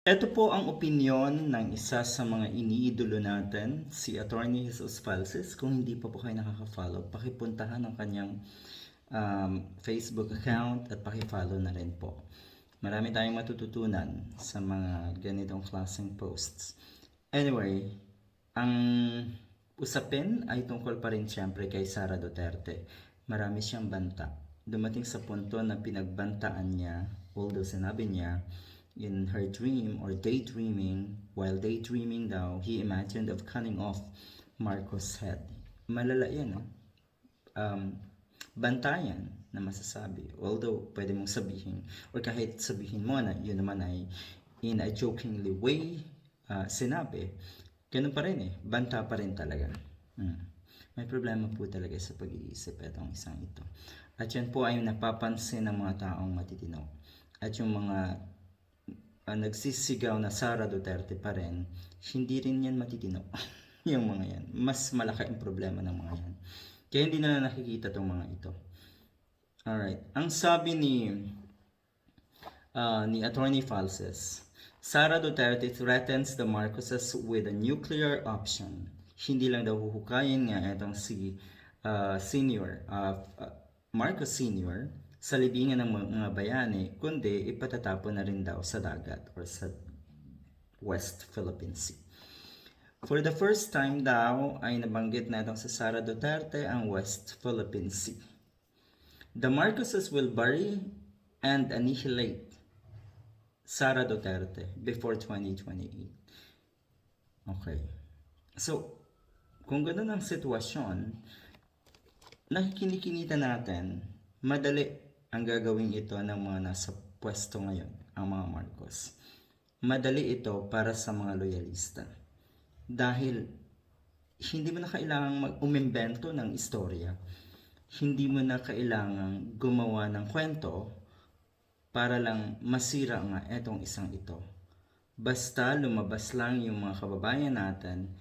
Ito po ang opinyon ng isa sa mga iniidolo natin, si Attorney Jesus Falses. Kung hindi pa po kayo nakaka-follow, pakipuntahan ang kanyang um, Facebook account at pakifollow na rin po. Marami tayong matututunan sa mga ganitong klaseng posts. Anyway, ang usapin ay tungkol pa rin siyempre kay Sara Duterte. Marami siyang banta. Dumating sa punto na pinagbantaan niya, although sinabi niya, in her dream or daydreaming, while daydreaming daw, he imagined of cutting off Marcos' head. Malala yan, no? Um, bantayan na masasabi. Although, pwede mong sabihin, or kahit sabihin mo na yun naman ay in a jokingly way uh, sinabi, ganun pa rin eh. Banta pa rin talaga. Hmm. May problema po talaga sa pag-iisip itong isang ito. At yan po ay napapansin ng mga taong matitino. At yung mga uh, nagsisigaw na Sara Duterte pa rin, hindi rin yan matitino. yung mga yan. Mas malaki ang problema ng mga yan. Kaya hindi na nakikita tong mga ito. Alright. Ang sabi ni uh, ni Attorney Falses, Sara Duterte threatens the Marcoses with a nuclear option. Hindi lang daw huhukayin nga itong si uh, senior, uh, Marcos Senior, sa libingan ng mga bayani, kundi ipatatapon na rin daw sa dagat or sa West Philippine Sea. For the first time daw ay nabanggit na itong sa Sara Duterte ang West Philippine Sea. The Marcoses will bury and annihilate Sara Duterte before 2028. Okay. So, kung ganun ang sitwasyon, nakikinikita natin, madali ang gagawin ito ng mga nasa pwesto ngayon, ang mga Marcos. Madali ito para sa mga loyalista. Dahil hindi mo na kailangang mag-umimbento ng istorya. Hindi mo na kailangang gumawa ng kwento para lang masira nga etong isang ito. Basta lumabas lang yung mga kababayan natin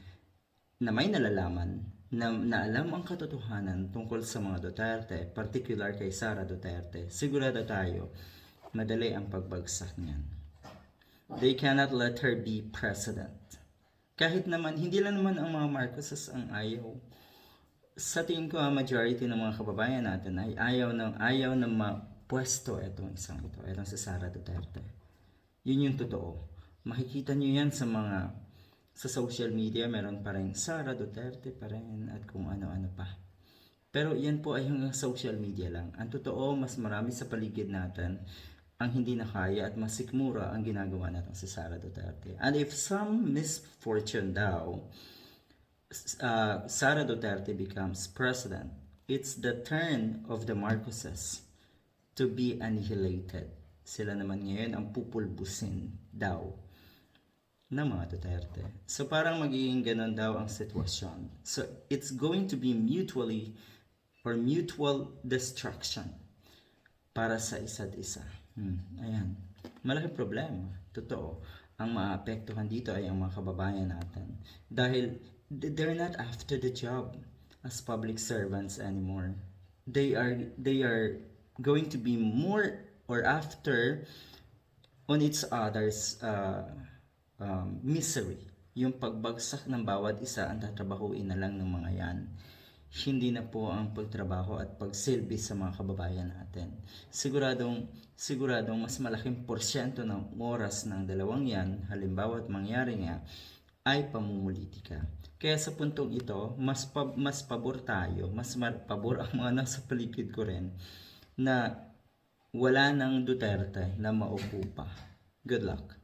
na may nalalaman, na, na alam ang katotohanan tungkol sa mga Duterte, particular kay Sara Duterte, sigurado tayo, madali ang pagbagsak niyan. They cannot let her be president. Kahit naman, hindi lang naman ang mga Marcoses ang ayaw. Sa tingin ko, ang majority ng mga kababayan natin ay ayaw ng ayaw na mapwesto itong isang ito, itong si Sara Duterte. Yun yung totoo. Makikita nyo yan sa mga sa social media, meron pa rin Sara Duterte pa rin at kung ano-ano pa. Pero yan po ay hanggang social media lang. Ang totoo, mas marami sa paligid natin ang hindi na kaya at masikmura ang ginagawa natin si Sara Duterte. And if some misfortune daw, uh, Sara Duterte becomes president, it's the turn of the Marcoses to be annihilated. Sila naman ngayon ang pupulbusin daw ng mga Duterte. So parang magiging ganun daw ang sitwasyon. So it's going to be mutually or mutual destruction para sa isa't isa. Hmm, ayan. Malaki problema. Totoo. Ang maapektuhan dito ay ang mga kababayan natin. Dahil they're not after the job as public servants anymore. They are they are going to be more or after on its others uh, um, misery. Yung pagbagsak ng bawat isa ang tatrabahuin na lang ng mga yan. Hindi na po ang pagtrabaho at pagsilbi sa mga kababayan natin. Siguradong, siguradong mas malaking porsyento ng oras ng dalawang yan, halimbawa at mangyari nga, ay pamumulitika. Kaya sa puntong ito, mas, pa, mas pabor tayo, mas mar- pabor ang mga nasa paligid ko rin, na wala ng Duterte na maupo pa. Good luck.